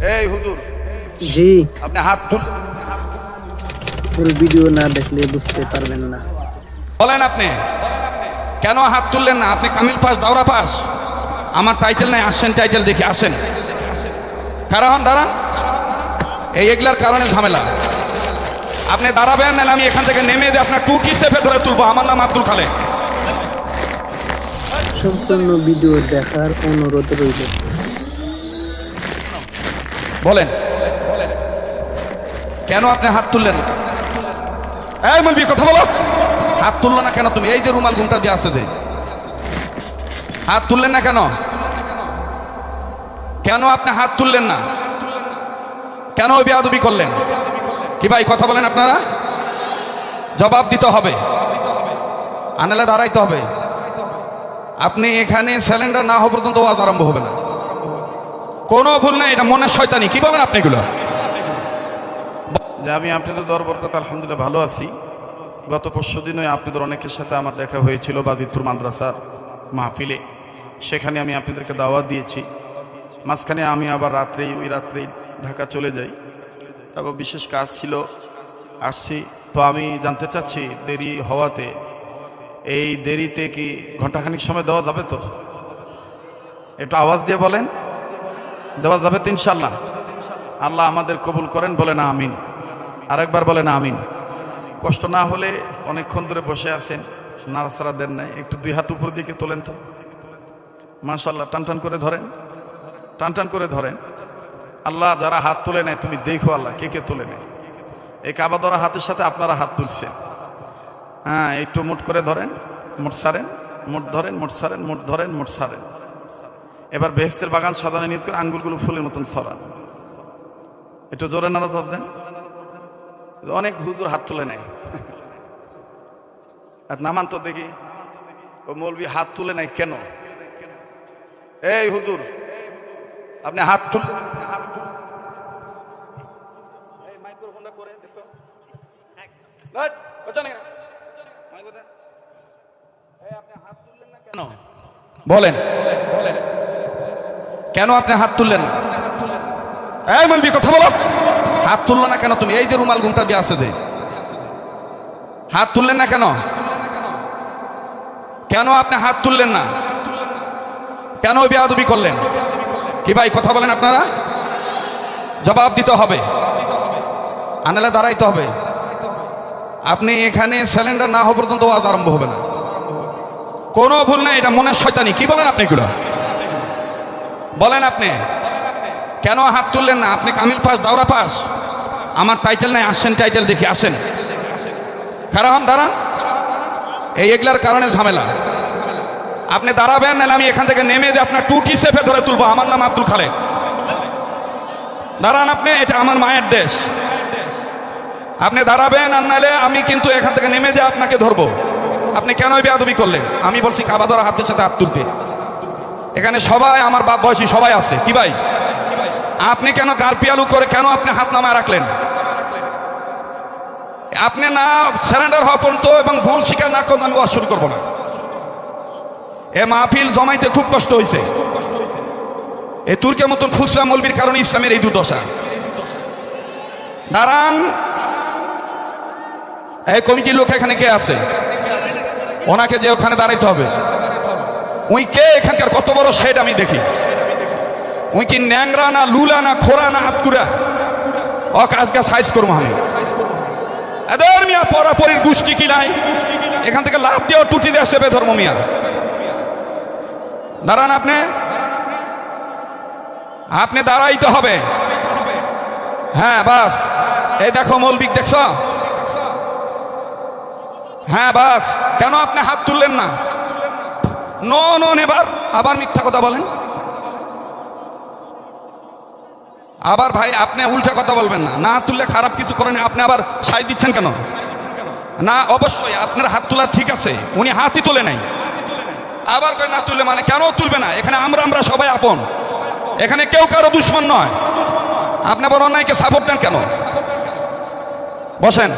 এই হুজুর। জি। আপনি হাত তুল পুরো ভিডিও না দেখলে বুঝতে পারবেন না। বলেন আপনি কেন হাত তুললেন না? আপনি কামিল পাস দাওরা পাস? আমার টাইটেল নাই আসেন টাইটেল দেখি আসেন। কারণ দাঁড়ান। এই এগুলার কারণে ঝামেলা। আপনি দাঁড়াবেন না আমি এখান থেকে নেমে দিয়ে আপনার টুকি সেফে ধরে তুলবো। আমার নাম আব্দুল খালে সম্পূর্ণ ভিডিও দেখার অনুরোধ রইল। বলেন। কেন আপনি হাত তুললেন? না এই মলবি কথা বলো। হাত তুললো না কেন তুমি? এই যে রুমাল ঘুমটা দিয়ে আছে যে। হাত তুললেন না কেন? কেন আপনি হাত তুললেন না? কেন বেয়াদবি করলেন? কি ভাই, কথা বলেন আপনারা? জবাব দিতে হবে। আনালে দাঁড়াইতে হবে। আপনি এখানে সিলিন্ডার না হওয়া পর্যন্ত ওয়াজ আরম্ভ হবে না। কোনো ভুল নাই, এটা মনের শয়তানি। কি বলেন আপনি যে আমি আপনাদের দরবরকত আলহামদুলিল্লাহ ভালো আছি। গত পরশু দিনে আপনাদের অনেকের সাথে আমার দেখা হয়েছিল বাজিতপুর মাদ্রাসার মাহফিলে। সেখানে আমি আপনাদেরকে দাওয়াত দিয়েছি। মাঝখানে আমি আবার রাত্রেই, ওই রাত্রেই ঢাকা চলে যাই। তারপর বিশেষ কাজ ছিল, আসছি। তো আমি জানতে চাচ্ছি, দেরি হওয়াতে এই দেরিতে কি ঘন্টাখানিক সময় দেওয়া যাবে তো? একটু আওয়াজ দিয়ে বলেন। দেওয়া যাবে তো ইনশাল্লাহ আল্লাহ আমাদের কবুল করেন বলে না আমিন। আরেকবার বলে না আমিন। কষ্ট না হলে অনেকক্ষণ ধরে বসে আছেন, নাড়াচাড়া দেন নাই। একটু দুই হাত উপর দিকে তোলেন তো। মাশাল্লাহ টান টান করে ধরেন। টান টান করে ধরেন। আল্লাহ যারা হাত তুলে নেয় তুমি দেখো আল্লাহ, কে কে তুলে নেয় এই কাবা ধরা হাতের সাথে আপনারা হাত তুলছেন। হ্যাঁ একটু মুট করে ধরেন, মুট সারেন, মুট ধরেন, মুট সারেন, মুট ধরেন, মুট সারেন। এবার বেহেস্তের বাগান সাজানো নিয়ে করে আঙ্গুলগুলো ফুলের মতন ছড়ান একটু জোরে নাড়া ধর দেন অনেক হুজুর হাত তুলে নেয়। আর নামান তো দেখি, ও মৌলবি হাত তুলে নেয় কেন? এই হুজুর, আপনি হাত তুল। কেন? বলেন। কেন আপনি হাত তুললেন? না এই মলবি কথা বলো। হাত তুললো না কেন তুমি? এই যে রুমাল ঘুমটা দিয়ে আছে যে। হাত তুললেন না কেন? কেন আপনি হাত তুললেন না? কেন বেয়াদবি করলেন? কি ভাই কথা বলেন আপনারা? জবাব দিতে হবে। আনালে দাঁড়াইতে হবে। আপনি এখানে সিলিন্ডার না হওয়া পর্যন্ত আরম্ভ হবে না। কোনো ভুল নাই এটা মনের শয়তানি। কি বলেন আপনি এগুলো? বলেন আপনি, কেন হাত তুললেন না? আপনি কামিল পাস, দাওরা পাস? আমার টাইটেল নাই, আসেন টাইটেল দেখি, আসেন। কারণ দাঁড়ান। এই এগুলার কারণে ঝামেলা। আপনি দাঁড়াবেন, নাহলে আমি এখান থেকে নেমে দিয়ে আপনার টুটি সেফে ধরে তুলবো। আমার নাম আব্দুল খালেদ দাঁড়ান আপনি, এটা আমার মায়ের দেশ। আপনি দাঁড়াবেন, আর নাহলে আমি কিন্তু এখান থেকে নেমে দিয়ে আপনাকে ধরবো। আপনি কেন বেয়াদবি করলেন? আমি বলছি কাবা ধরা হাতের সাথে হাত তুলতে। এখানে সবাই আমার বাপ বয়সী, সবাই আছে। কি ভাই? আপনি কেন গারপিয়ালু করে কেন আপনি হাত নামায় রাখলেন? আপনি না সারেন্ডার হওয়া পর্যন্ত এবং ভুল স্বীকার না করলে আমি শুরু করব না। এ মাহফিল জমাইতে খুব কষ্ট হয়েছে এ তুর্কের মতন খুচরা মলবির কারণে ইসলামের এই দুর্দশা। দাঁড়ান। এই কমিটির লোক এখানে কে আছে? ওনাকে যে ওখানে দাঁড়াইতে হবে। উই কে এখানকার কত বড় শেড আমি দেখি? উই কি ন্যাংরা না লুলা না খোরা না হাতকুরা অক আজকে সাইজ করব আমি। এদের মিয়া, পরাপরির গোষ্ঠী কি নাই? এখান থেকে লাভ দিয়ে টুটি দিয়ে সেবে ধর্ম মিয়া। দাঁড়ান আপনি। আপনি দাঁড়াইতে হবে। হ্যাঁ বাস। এই দেখো মৌলবিক দেখছ? হ্যাঁ বাস। কেন আপনি হাত তুললেন না? নো আবার মিথ্যা কথা বলেন। আবার ভাই, আপনি উল্টা কথা বলবেন না। না তুললে খারাপ কিছু করেন আপনি আবার সাই দিচ্ছেন কেন? না, অবশ্যই আপনার হাত তোলা ঠিক আছে। উনি হাতই তোলে নাই। আবার কয় না তুললে মানে কেন তুলবে না? এখানে আমরা আমরা সবাই আপন। এখানে কেউ কারও দুশ্মন নয়। আপনি আবার অন্যায়কে সাপোর্ট দেন কেন? বসেন।